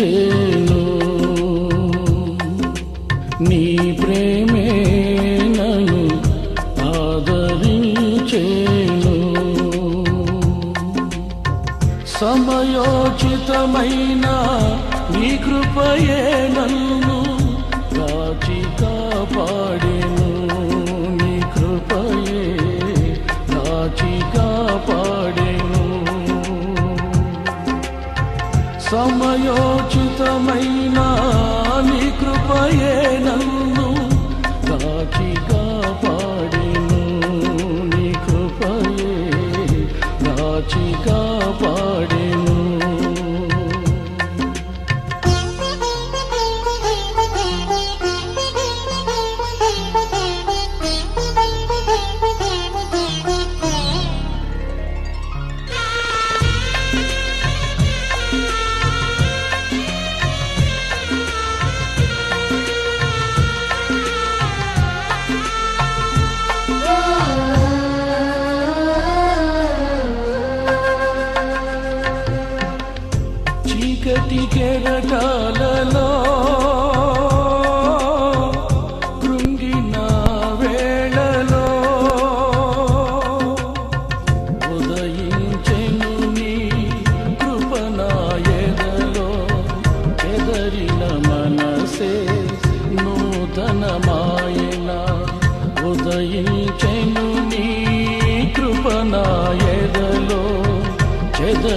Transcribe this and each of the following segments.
చేను నీ ప్రేమే నన్ను ఆదరించేను. సమయోచితమైన నీ కృపయే నన్ను కాచి కాపాడెను. నీ కృపయే కాచి సమయో సమయోచితమైన నీ కృపయే నన్ను కాచి కాపాడెను నీ కృపయే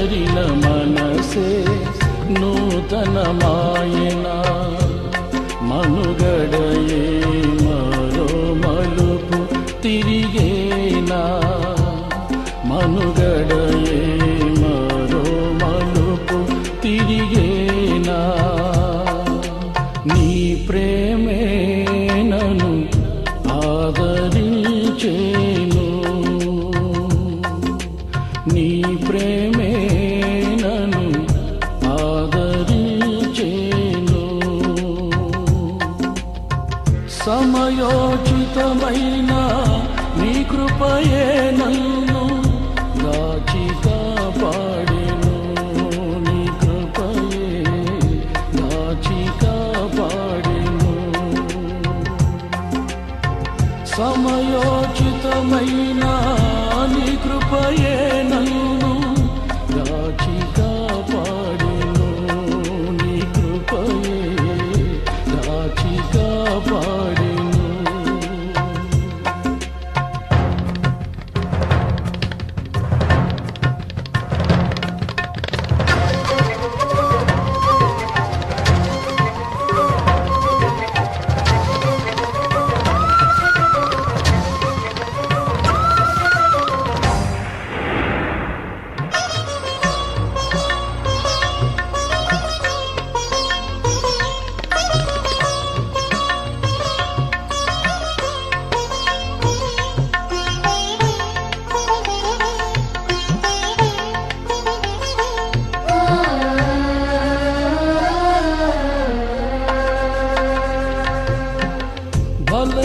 చెదరిన మనసే నూతనమాయన. మనుగడయే మరో మలుపు తిరిగేనా. మనుగడయే మరో మలుపు తిరిగేనా. నీ ప్రేమ సమయోచితమైన నీ కృపయే నన్ను దాచి కాపాడెను నీ కృపయే దాచి కాపాడెను సమయోచితమైన నీ కృపయే నన్ను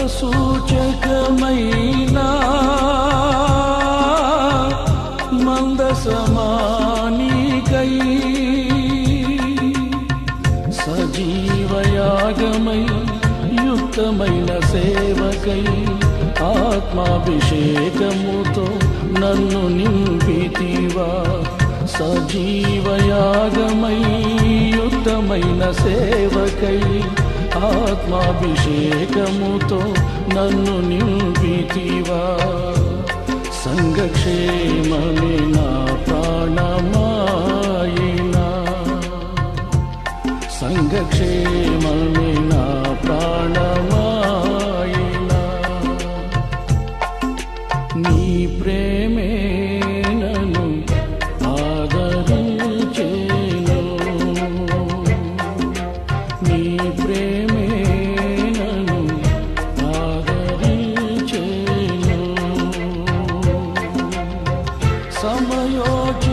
సూచకమైనా మంద సమానికై సజీవయాగమై యుక్తమైన సేవకై ఆత్మాభిషేకముతో నన్ను నింపితివా. సజీవయాగమై యుక్తమైన సేవకై ఆత్మాభిషేకముతో నన్ను నింపితివా. సంఘక్షేమమే నా ప్రాణమాయినా. సంఘక్షేమమే నా ప్రాణమా Samayoke.